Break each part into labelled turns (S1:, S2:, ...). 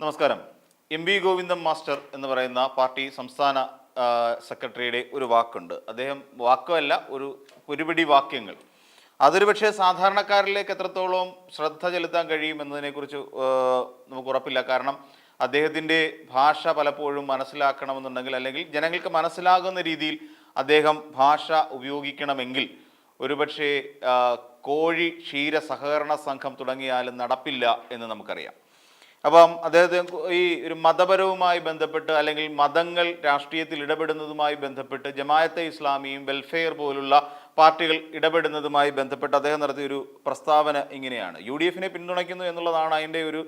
S1: നമസ്കാരം. M V Govindan master എന്ന് പറയുന്ന പാർട്ടി സംസ്ഥാന സെക്രട്ടറിയുടെ ഒരു വാക്കുണ്ട്. അദ്ദേഹം വാക്കുമല്ല ഒരു ഒരുപിടി വാക്യങ്ങൾ. അതൊരു പക്ഷേ സാധാരണക്കാരിലേക്ക് എത്രത്തോളം ശ്രദ്ധ ചെലുത്താൻ കഴിയും എന്നതിനെക്കുറിച്ച് നമുക്ക് ഉറപ്പില്ല. കാരണം അദ്ദേഹത്തിന്റെ ഭാഷ പലപ്പോഴും മനസ്സിലാക്കണമെന്നുണ്ടെങ്കിൽ അല്ലെങ്കിൽ ജനങ്ങൾക്ക് മനസ്സിലാകുന്ന രീതിയിൽ അദ്ദേഹം ഭാഷ ഉപയോഗിക്കണമെങ്കിൽ ഒരുപക്ഷേ കോഴി ക്ഷീര സഹകരണ സംഘം തുടങ്ങിയാലും നടപ്പില്ല എന്ന് നമുക്കറിയാം. അപ്പം അദ്ദേഹത്തെ ഈ ഒരു മതപരവുമായി ബന്ധപ്പെട്ട് അല്ലെങ്കിൽ മതങ്ങൾ രാഷ്ട്രീയത്തിൽ ഇടപെടുന്നതുമായി ബന്ധപ്പെട്ട് ജമായത്തെ ഇസ്ലാമിയും വെൽഫെയർ പോലുള്ള പാർട്ടികൾ ഇടപെടുന്നതുമായി ബന്ധപ്പെട്ട് അദ്ദേഹം നടത്തിയ ഒരു പ്രസ്താവന ഇങ്ങനെയാണ്. യു ഡി എഫിനെ പിന്തുണയ്ക്കുന്നു എന്നുള്ളതാണ് അതിന്റെ ഒരു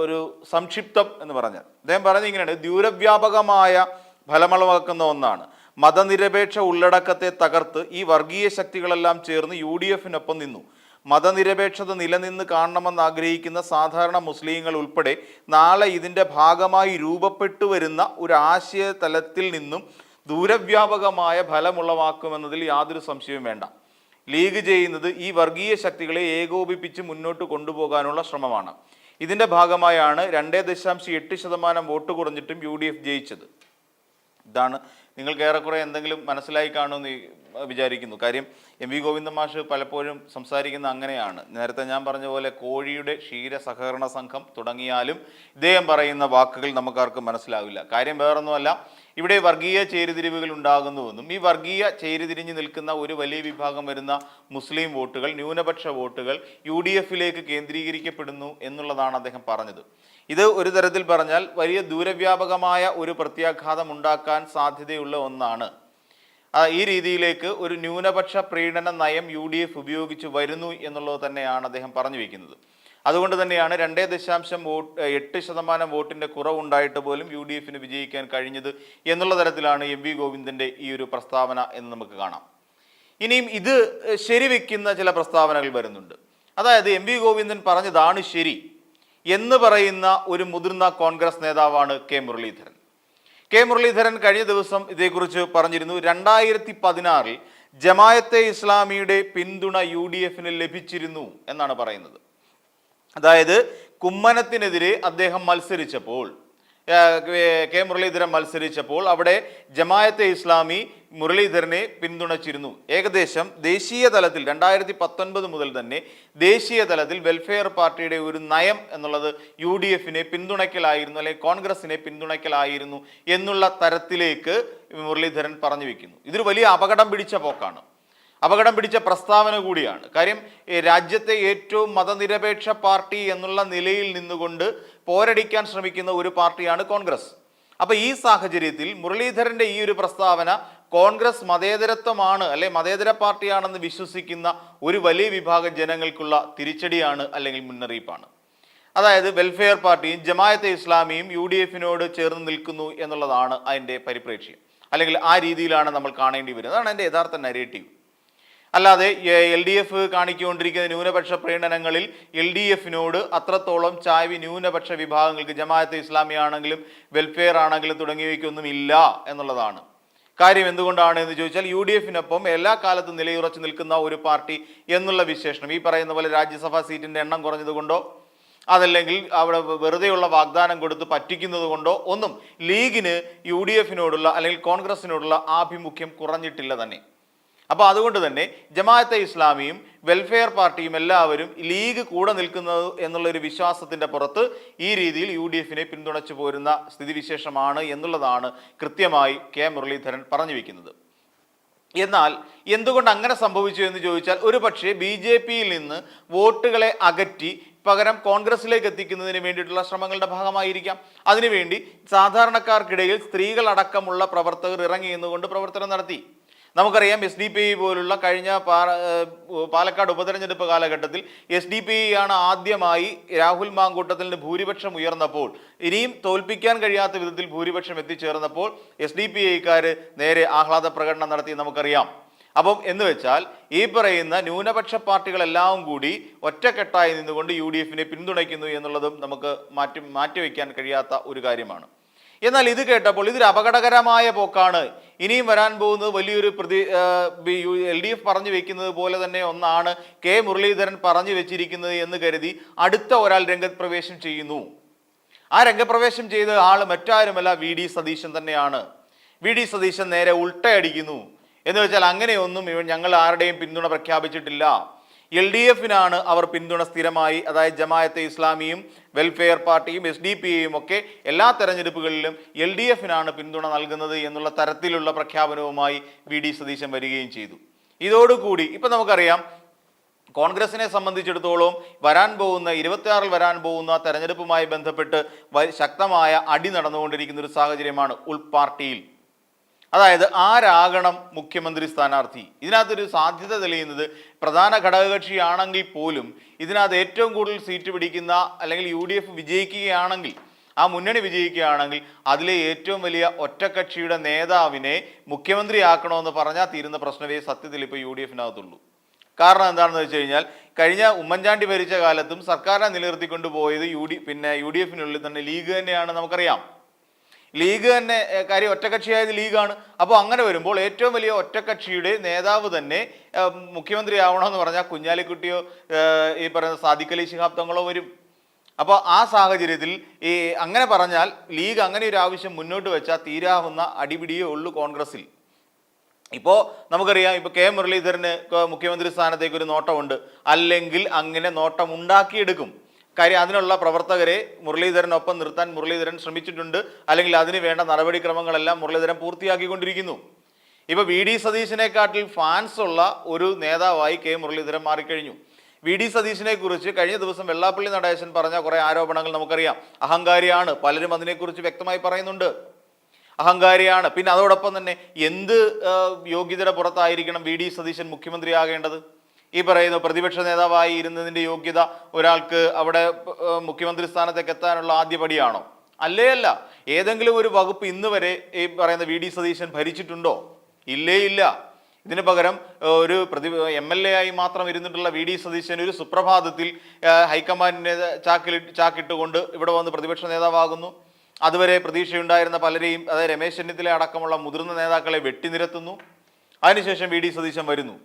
S1: ഒരു സംക്ഷിപ്തം എന്ന് പറഞ്ഞത് അദ്ദേഹം പറഞ്ഞത് ഇങ്ങനെയാണ്. ദൂരവ്യാപകമായ ഫലമളവാക്കുന്ന ഒന്നാണ്. മതനിരപേക്ഷ ഉള്ളടക്കത്തെ തകർത്ത് ഈ വർഗീയ ശക്തികളെല്ലാം ചേർന്ന് യു ഡി എഫിനൊപ്പം നിന്നു. മതനിരപേക്ഷത നിലനിന്ന് കാണണമെന്ന് ആഗ്രഹിക്കുന്ന സാധാരണ മുസ്ലിങ്ങൾ ഉൾപ്പെടെ നാളെ ഇതിന്റെ ഭാഗമായി രൂപപ്പെട്ടു വരുന്ന ഒരു ആശയ തലത്തിൽ നിന്നും ദൂരവ്യാപകമായ ഫലമുളവാക്കുമെന്നതിൽ യാതൊരു സംശയവും വേണ്ട. ലീഗ് ചെയ്യുന്നത് ഈ വർഗീയ ശക്തികളെ ഏകോപിപ്പിച്ച് മുന്നോട്ട് കൊണ്ടുപോകാനുള്ള ശ്രമമാണ്. ഇതിന്റെ ഭാഗമായാണ് രണ്ടേ ദശാംശം എട്ട് ശതമാനം വോട്ട് കുറഞ്ഞിട്ടും യു ഡി എഫ് ജയിച്ചത്. ഇതാണ് നിങ്ങൾക്ക് ഏറെക്കുറെ എന്തെങ്കിലും മനസ്സിലായി കാണുമെന്ന് വിചാരിക്കുന്നു. കാര്യം എം വി ഗോവിന്ദ മാഷ് പലപ്പോഴും സംസാരിക്കുന്ന അങ്ങനെയാണ്. നേരത്തെ ഞാൻ പറഞ്ഞ പോലെ കോഴിയുടെ ക്ഷീര സഹകരണ സംഘം തുടങ്ങിയാലും ഇദ്ദേഹം പറയുന്ന വാക്കുകൾ നമുക്കാർക്കും മനസ്സിലാവില്ല. കാര്യം വേറൊന്നുമല്ല ഇവിടെ വർഗീയ ചേരിതിരിവുകൾ ഉണ്ടാകുന്നുവെന്നും ഈ വർഗീയ ചേരിതിരിഞ്ഞ് നിൽക്കുന്ന ഒരു വലിയ വിഭാഗം വരുന്ന മുസ്ലിം വോട്ടുകൾ ന്യൂനപക്ഷ വോട്ടുകൾ യു ഡി എഫിലേക്ക് കേന്ദ്രീകരിക്കപ്പെടുന്നു എന്നുള്ളതാണ് അദ്ദേഹം പറഞ്ഞത്. ഇത് ഒരു തരത്തിൽ പറഞ്ഞാൽ വലിയ ദൂരവ്യാപകമായ ഒരു പ്രത്യാഘാതം ഉണ്ടാക്കാൻ സാധ്യതയുള്ള ഒന്നാണ്. ഈ രീതിയിലേക്ക് ഒരു ന്യൂനപക്ഷ പ്രീണന നയം യു ഡി എഫ് ഉപയോഗിച്ച് വരുന്നു എന്നുള്ളത് തന്നെയാണ് അദ്ദേഹം പറഞ്ഞു വയ്ക്കുന്നത് അതുകൊണ്ട് തന്നെയാണ് രണ്ടേ ദശാംശം വോട്ട് എട്ട് ശതമാനം വോട്ടിന്റെ കുറവുണ്ടായിട്ട് പോലും യു ഡി എഫിന് വിജയിക്കാൻ കഴിഞ്ഞത് എന്നുള്ള തരത്തിലാണ് എം വി ഗോവിന്ദന്റെ ഈ ഒരു പ്രസ്താവന എന്ന് നമുക്ക് കാണാം. ഇനിയും ഇത് ശരിവെക്കുന്ന ചില പ്രസ്താവനകൾ വരുന്നുണ്ട്. അതായത് എം വി ഗോവിന്ദൻ പറഞ്ഞതാണ് ശരി എന്ന് പറയുന്ന ഒരു മുതിർന്ന കോൺഗ്രസ് നേതാവാണ് കെ മുരളീധരൻ. കെ മുരളീധരൻ കഴിഞ്ഞ ദിവസം ഇതേക്കുറിച്ച് പറഞ്ഞിരുന്നു രണ്ടായിരത്തി പതിനാറിൽ ജമായത്തെ ഇസ്ലാമിയുടെ പിന്തുണ യു ഡി എഫിന് ലഭിച്ചിരുന്നു എന്നാണ് പറയുന്നത്. അതായത് കുമ്മനത്തിനെതിരെ അദ്ദേഹം മത്സരിച്ചപ്പോൾ കെ മുരളീധരൻ മത്സരിച്ചപ്പോൾ അവിടെ ജമായത്തെ ഇസ്ലാമി മുരളീധരനെ പിന്തുണച്ചിരുന്നു. ഏകദേശം ദേശീയ തലത്തിൽ രണ്ടായിരത്തി പത്തൊൻപത് മുതൽ തന്നെ ദേശീയ തലത്തിൽ വെൽഫെയർ പാർട്ടിയുടെ ഒരു നയം എന്നുള്ളത് യു ഡി എഫിനെ പിന്തുണയ്ക്കലായിരുന്നു അല്ലെങ്കിൽ കോൺഗ്രസിനെ പിന്തുണയ്ക്കലായിരുന്നു എന്നുള്ള തരത്തിലേക്ക് മുരളീധരൻ പറഞ്ഞു വെക്കുന്നു. ഇതൊരു വലിയ അപകടം പിടിച്ച പോക്കാണ്. അപകടം പിടിച്ച പ്രസ്താവന കൂടിയാണ്. കാര്യം രാജ്യത്തെ ഏറ്റവും മതനിരപേക്ഷ പാർട്ടി എന്നുള്ള നിലയിൽ നിന്നുകൊണ്ട് പോരടിക്കാൻ ശ്രമിക്കുന്ന ഒരു പാർട്ടിയാണ് കോൺഗ്രസ്. അപ്പൊ ഈ സാഹചര്യത്തിൽ മുരളീധരന്റെ ഈ ഒരു പ്രസ്താവന കോൺഗ്രസ് മതേതരത്വമാണ് അല്ലെ മതേതര പാർട്ടിയാണെന്ന് വിശ്വസിക്കുന്ന ഒരു വലിയ വിഭാഗം ജനങ്ങൾക്കുള്ള തിരിച്ചടിയാണ് അല്ലെങ്കിൽ മുന്നറിയിപ്പാണ്. അതായത് വെൽഫെയർ പാർട്ടിയും ജമായത്തെ ഇസ്ലാമിയും യു ഡി എഫിനോട് ചേർന്ന് നിൽക്കുന്നു എന്നുള്ളതാണ് അതിന്റെ പരിപ്രേക്ഷ്യം. അല്ലെങ്കിൽ ആ രീതിയിലാണ് നമ്മൾ കാണേണ്ടി വരുന്നത്. അതാണ് എന്റെ യഥാർത്ഥ നരേറ്റീവ് അല്ലാതെ എൽ ഡി എഫ് കാണിക്കൊണ്ടിരിക്കുന്ന ന്യൂനപക്ഷ പ്രീണനങ്ങളിൽ എൽ ഡി എഫിനോട് അത്രത്തോളം ചായ്വ് ന്യൂനപക്ഷ വിഭാഗങ്ങൾക്ക് ജമാഅത്തെ ഇസ്ലാമി ആണെങ്കിലും വെൽഫെയർ ആണെങ്കിലും തുടങ്ങിയവയ്ക്കൊന്നും ഇല്ല എന്നുള്ളതാണ്. കാര്യം എന്തുകൊണ്ടാണ് എന്ന് ചോദിച്ചാൽ യു ഡി എഫിനൊപ്പം എല്ലാ കാലത്തും നിലയുറച്ചു നിൽക്കുന്ന ഒരു പാർട്ടി എന്നുള്ള വിശേഷണം. ഈ പറയുന്ന പോലെ രാജ്യസഭാ സീറ്റിന്റെ എണ്ണം കുറഞ്ഞതുകൊണ്ടോ അതല്ലെങ്കിൽ അവിടെ വെറുതെയുള്ള വാഗ്ദാനം കൊടുത്ത് പറ്റിക്കുന്നത് കൊണ്ടോ ഒന്നും ലീഗിന് യു ഡി എഫിനോടുള്ള അല്ലെങ്കിൽ കോൺഗ്രസിനോടുള്ള ആഭിമുഖ്യം കുറഞ്ഞിട്ടില്ല തന്നെ. അപ്പോൾ അതുകൊണ്ട് തന്നെ ജമാഅത്തെ ഇസ്ലാമിയും വെൽഫെയർ പാർട്ടിയും എല്ലാവരും ലീഗ് കൂടെ നിൽക്കുന്നത് എന്നുള്ളൊരു വിശ്വാസത്തിന്റെ പുറത്ത് ഈ രീതിയിൽ യു ഡി എഫിനെ പിന്തുണച്ചു പോരുന്ന സ്ഥിതിവിശേഷമാണ് എന്നുള്ളതാണ് കൃത്യമായി കെ മുരളീധരൻ പറഞ്ഞു വയ്ക്കുന്നത് എന്നാൽ എന്തുകൊണ്ട് അങ്ങനെ സംഭവിച്ചു എന്ന് ചോദിച്ചാൽ ഒരു പക്ഷേ ബി ജെ പിയിൽ നിന്ന് വോട്ടുകളെ അകറ്റി പകരം കോൺഗ്രസിലേക്ക് എത്തിക്കുന്നതിന് വേണ്ടിയിട്ടുള്ള ശ്രമങ്ങളുടെ ഭാഗമായിരിക്കാം. അതിനുവേണ്ടി സാധാരണക്കാർക്കിടയിൽ സ്ത്രീകളടക്കമുള്ള പ്രവർത്തകർ ഇറങ്ങി നിന്നുകൊണ്ട് പ്രവർത്തനം നടത്തി. നമുക്കറിയാം എസ് ഡി പി ഐ പോലുള്ള കഴിഞ്ഞ പാലക്കാട് ഉപതെരഞ്ഞെടുപ്പ് കാലഘട്ടത്തിൽ എസ് ഡി പി ഐ ആണ് ആദ്യമായി രാഹുൽ മാങ്കൂട്ടത്തിന് ഭൂരിപക്ഷം ഉയർന്നപ്പോൾ ഇനിയും തോൽപ്പിക്കാൻ കഴിയാത്ത വിധത്തിൽ ഭൂരിപക്ഷം എത്തിച്ചേർന്നപ്പോൾ എസ് ഡി പി ഐക്കാർ നേരെ ആഹ്ലാദ പ്രകടനം നടത്തി നമുക്കറിയാം. അപ്പം എന്ന് വെച്ചാൽ ഈ പറയുന്ന ന്യൂനപക്ഷ പാർട്ടികളെല്ലാം കൂടി ഒറ്റക്കെട്ടായി നിന്നുകൊണ്ട് യു ഡി എഫിനെ പിന്തുണയ്ക്കുന്നു എന്നുള്ളതും നമുക്ക് മാറ്റി മാറ്റിവെക്കാൻ കഴിയാത്ത ഒരു കാര്യമാണ്. എന്നാൽ ഇത് കേട്ടപ്പോൾ ഇതൊരു അപകടകരമായ പോക്കാണ്. ഇനിയും വരാൻ പോകുന്നത് വലിയൊരു പ്രതി എൽ ഡി എഫ് പറഞ്ഞു വെക്കുന്നത് പോലെ തന്നെ ഒന്നാണ് കെ മുരളീധരൻ പറഞ്ഞു വെച്ചിരിക്കുന്നത് എന്ന് കരുതി അടുത്ത ഒരാൾ രംഗപ്രവേശം ചെയ്യുന്നു. ആ രംഗപ്രവേശം ചെയ്ത ആൾ മറ്റാരുമല്ല വി ഡി സതീശൻ തന്നെയാണ്. വി ഡി സതീശൻ നേരെ ഉൾട്ടയടിക്കുന്നു. എന്ന് വെച്ചാൽ അങ്ങനെയൊന്നും ഞങ്ങൾ ആരുടെയും പിന്തുണ പ്രഖ്യാപിച്ചിട്ടില്ല. എൽ ഡി എഫിനാണ് അവർ പിന്തുണ സ്ഥിരമായി. അതായത് ജമായത്തെ ഇസ്ലാമിയും വെൽഫെയർ പാർട്ടിയും എസ് ഡി പി എയും ഒക്കെ എല്ലാ തെരഞ്ഞെടുപ്പുകളിലും എൽ ഡി എഫിനാണ് പിന്തുണ നൽകുന്നത് എന്നുള്ള തരത്തിലുള്ള പ്രഖ്യാപനവുമായി വി ഡി സതീശൻ വരികയും ചെയ്തു. ഇതോടുകൂടി ഇപ്പം നമുക്കറിയാം കോൺഗ്രസിനെ സംബന്ധിച്ചിടത്തോളം വരാൻ പോകുന്ന ഇരുപത്തിയാറിൽ വരാൻ പോകുന്ന തെരഞ്ഞെടുപ്പുമായി ബന്ധപ്പെട്ട് ശക്തമായ അടി നടന്നുകൊണ്ടിരിക്കുന്ന ഒരു സാഹചര്യമാണ് ഉൾപാർട്ടിയിൽ അതായത് ആരാകണം മുഖ്യമന്ത്രി സ്ഥാനാർത്ഥി? ഇതിനകത്തൊരു സാധ്യത തെളിയുന്നത് പ്രധാന ഘടകകക്ഷിയാണെങ്കിൽ പോലും ഇതിനകത്ത് ഏറ്റവും കൂടുതൽ സീറ്റ് പിടിക്കുന്ന അല്ലെങ്കിൽ യു വിജയിക്കുകയാണെങ്കിൽ ആ മുന്നണി വിജയിക്കുകയാണെങ്കിൽ അതിലെ ഏറ്റവും വലിയ ഒറ്റക്കക്ഷിയുടെ നേതാവിനെ മുഖ്യമന്ത്രിയാക്കണമെന്ന് പറഞ്ഞാൽ തീരുന്ന പ്രശ്നമേ സത്യത്തിൽ ഇപ്പോൾ യു ഡി എഫിനകത്തുള്ളൂ. കാരണം എന്താണെന്ന് വെച്ച് കഴിഞ്ഞാൽ കഴിഞ്ഞ ഉമ്മൻചാണ്ടി ഭരിച്ച കാലത്തും സർക്കാരിനെ നിലനിർത്തിക്കൊണ്ട് പോയത് യു ഡി പിന്നെ യു ഡി എഫിനുള്ളിൽ തന്നെ ലീഗ് തന്നെയാണ് നമുക്കറിയാം. ലീഗ് തന്നെ കാര്യം ഒറ്റക്കക്ഷിയായത് ലീഗാണ്. അപ്പോൾ അങ്ങനെ വരുമ്പോൾ ഏറ്റവും വലിയ ഒറ്റക്കക്ഷിയുടെ നേതാവ് തന്നെ മുഖ്യമന്ത്രി ആവണമെന്ന് പറഞ്ഞാൽ കുഞ്ഞാലിക്കുട്ടിയോ ഈ പറയുന്ന സാദിഖ് അലി ശിഹാബ് വരും. അപ്പോൾ ആ സാഹചര്യത്തിൽ ഈ അങ്ങനെ പറഞ്ഞാൽ ലീഗ് അങ്ങനെ ഒരു ആവശ്യം മുന്നോട്ട് വെച്ചാൽ തീരാവുന്ന അടിപിടിയേ ഉള്ളൂ കോൺഗ്രസിൽ. ഇപ്പോൾ നമുക്കറിയാം ഇപ്പോൾ കെ മുരളീധരന് മുഖ്യമന്ത്രി സ്ഥാനത്തേക്ക് ഒരു നോട്ടമുണ്ട്. അല്ലെങ്കിൽ അങ്ങനെ നോട്ടം ഉണ്ടാക്കിയെടുക്കും കാര്യം അതിനുള്ള പ്രവർത്തകരെ മുരളീധരനൊപ്പം നിർത്താൻ മുരളീധരൻ ശ്രമിച്ചിട്ടുണ്ട്. അല്ലെങ്കിൽ അതിന് വേണ്ട നടപടിക്രമങ്ങളെല്ലാം മുരളീധരൻ പൂർത്തിയാക്കിക്കൊണ്ടിരിക്കുന്നു. ഇപ്പോൾ വി ഡി സതീശനെക്കാട്ടിൽ ഫാൻസ് ഉള്ള ഒരു നേതാവായി കെ മുരളീധരൻ മാറിക്കഴിഞ്ഞു. വി ഡി സതീശനെ കുറിച്ച് കഴിഞ്ഞ ദിവസം വെള്ളാപ്പള്ളി നടേശൻ പറഞ്ഞ കുറേ ആരോപണങ്ങൾ നമുക്കറിയാം. അഹങ്കാരിയാണ്. പലരും അതിനെക്കുറിച്ച് വ്യക്തമായി പറയുന്നുണ്ട്. അഹങ്കാരിയാണ്. പിന്നെ അതോടൊപ്പം തന്നെ എന്ത് യോഗ്യതയുടെ പുറത്തായിരിക്കണം വി ഡി സതീശൻ മുഖ്യമന്ത്രിയാകേണ്ടത്? ഈ പറയുന്ന പ്രതിപക്ഷ നേതാവായി ഇരുന്നതിന്റെ യോഗ്യത ഒരാൾക്ക് അവിടെ മുഖ്യമന്ത്രി സ്ഥാനത്തേക്ക് എത്താനുള്ള ആദ്യപടിയാണോ അല്ലേ അല്ല. ഏതെങ്കിലും ഒരു വകുപ്പ് ഇന്ന് വരെ ഈ പറയുന്ന വി ഡി സതീശൻ ഭരിച്ചിട്ടുണ്ടോ? ഇല്ലേ ഇല്ല. ഇതിന് പകരം ഒരു പ്രതി എം എൽ എ ആയി മാത്രം ഇരുന്നിട്ടുള്ള വി ഡി സതീശൻ ഒരു സുപ്രഭാതത്തിൽ ഹൈക്കമാൻഡിനെ ചാക്കിൽ ചാക്കിട്ടുകൊണ്ട് ഇവിടെ വന്ന് പ്രതിപക്ഷ നേതാവാകുന്നു. അതുവരെ പ്രതീക്ഷയുണ്ടായിരുന്ന പലരെയും അതായത് രമേശ് ചെന്നിത്തല അടക്കമുള്ള മുതിർന്ന നേതാക്കളെ വെട്ടിനിരത്തുന്നു. അതിനുശേഷം വി ഡി സതീശൻ വരുന്നു.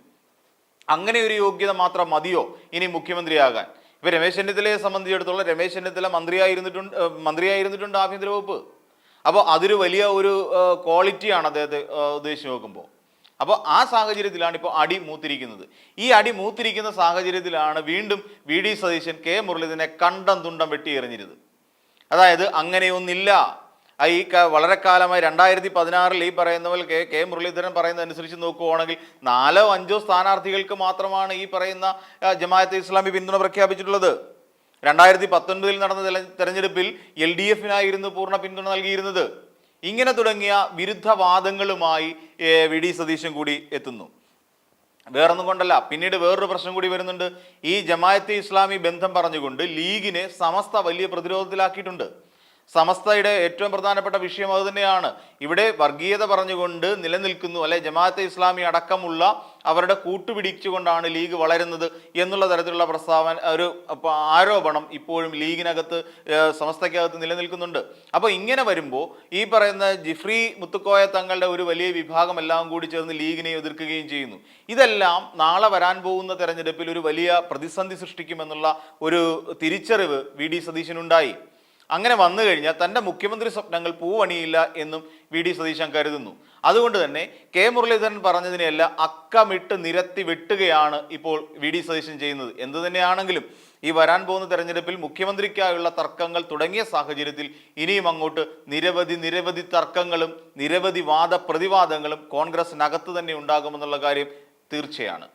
S1: അങ്ങനെ ഒരു യോഗ്യത മാത്രം മതിയോ ഇനി മുഖ്യമന്ത്രിയാകാൻ? ഇപ്പൊ രമേശ് ചെന്നിത്തലയെ സംബന്ധിച്ചിടത്തോളം രമേശ് ചെന്നിത്തല മന്ത്രിയായിരുന്നിട്ടുണ്ട് മന്ത്രിയായിരുന്നിട്ടുണ്ട് ആഭ്യന്തര വകുപ്പ്. അപ്പോൾ അതൊരു വലിയ ഒരു ക്വാളിറ്റിയാണ് അദ്ദേഹത്തെ ഉദ്ദേശിച്ച് നോക്കുമ്പോൾ അപ്പോൾ ആ സാഹചര്യത്തിലാണ് ഇപ്പോൾ അടി മൂത്തിരിക്കുന്നത്. ഈ അടി മൂത്തിരിക്കുന്ന സാഹചര്യത്തിലാണ് വീണ്ടും വി ഡി സതീശൻ കെ മുരളീധരനെ കണ്ടം തുണ്ടം വെട്ടിയെറിഞ്ഞിരുന്നത്. അതായത് അങ്ങനെയൊന്നില്ല ഈ വളരെ കാലമായി രണ്ടായിരത്തി പതിനാറിൽ ഈ പറയുന്ന പോലെ കെ കെ മുരളീധരൻ പറയുന്നത് അനുസരിച്ച് നോക്കുവാണെങ്കിൽ നാലോ അഞ്ചോ സ്ഥാനാർത്ഥികൾക്ക് മാത്രമാണ് ഈ പറയുന്ന ജമാഅത്ത് ജമാഅത്തെ ഇസ്ലാമി പിന്തുണ പ്രഖ്യാപിച്ചിട്ടുള്ളത്. രണ്ടായിരത്തി പത്തൊൻപതിൽ നടന്ന തെരഞ്ഞെടുപ്പിൽ എൽ ഡി എഫിനായിരുന്നു പൂർണ പിന്തുണ നൽകിയിരുന്നത്. ഇങ്ങനെ തുടങ്ങിയ വിരുദ്ധവാദങ്ങളുമായി വി ഡി സതീശൻ കൂടി എത്തുന്നു. വേറൊന്നും കൊണ്ടല്ല പിന്നീട് വേറൊരു പ്രശ്നം കൂടി വരുന്നുണ്ട്. ഈ ജമായത്തെ ഇസ്ലാമി ബന്ധം പറഞ്ഞുകൊണ്ട് ലീഗിനെ സമസ്ത വലിയ പ്രതിരോധത്തിലാക്കിയിട്ടുണ്ട്. സമസ്തയുടെ ഏറ്റവും പ്രധാനപ്പെട്ട വിഷയം അത് തന്നെയാണ്. ഇവിടെ വർഗീയത പറഞ്ഞുകൊണ്ട് നിലനിൽക്കുന്നു. അല്ലെ ജമാഅത്തെ ഇസ്ലാമി അടക്കമുള്ള അവരുടെ കൂട്ടുപിടിച്ചുകൊണ്ടാണ് ലീഗ് വളരുന്നത് എന്നുള്ള തരത്തിലുള്ള പ്രസ്താവന ഒരു ആരോപണം ഇപ്പോഴും ലീഗിനകത്ത് സമസ്തയ്ക്കകത്ത് നിലനിൽക്കുന്നുണ്ട്. അപ്പോൾ ഇങ്ങനെ വരുമ്പോൾ ഈ പറയുന്ന ജിഫ്രി മുത്തുക്കോയ തങ്ങളുടെ ഒരു വലിയ വിഭാഗം എല്ലാം കൂടി ചേർന്ന് ലീഗിനെ എതിർക്കുകയും ചെയ്യുന്നു. ഇതെല്ലാം നാളെ വരാൻ പോകുന്ന തെരഞ്ഞെടുപ്പിൽ ഒരു വലിയ പ്രതിസന്ധി സൃഷ്ടിക്കുമെന്നുള്ള ഒരു തിരിച്ചറിവ് വി ഡി സതീശനുണ്ടായി. അങ്ങനെ വന്നു കഴിഞ്ഞാൽ തന്റെ മുഖ്യമന്ത്രി സ്വപ്നങ്ങൾ പൂവണിയില്ല എന്നും വി ഡി സതീശൻ കരുതുന്നു. അതുകൊണ്ട് തന്നെ കെ മുരളീധരൻ പറഞ്ഞതിനെയെല്ലാം അക്കമിട്ട് നിരത്തി വെട്ടുകയാണ് ഇപ്പോൾ വി ഡി സതീശൻ ചെയ്യുന്നത്. എന്തു തന്നെയാണെങ്കിലും ഈ വരാൻ പോകുന്ന തെരഞ്ഞെടുപ്പിൽ മുഖ്യമന്ത്രിക്കായുള്ള തർക്കങ്ങൾ തുടങ്ങിയ സാഹചര്യത്തിൽ ഇനിയും അങ്ങോട്ട് നിരവധി നിരവധി തർക്കങ്ങളും നിരവധി വാദപ്രതിവാദങ്ങളും കോൺഗ്രസിനകത്ത് തന്നെ ഉണ്ടാകുമെന്നുള്ള കാര്യം തീർച്ചയാണ്.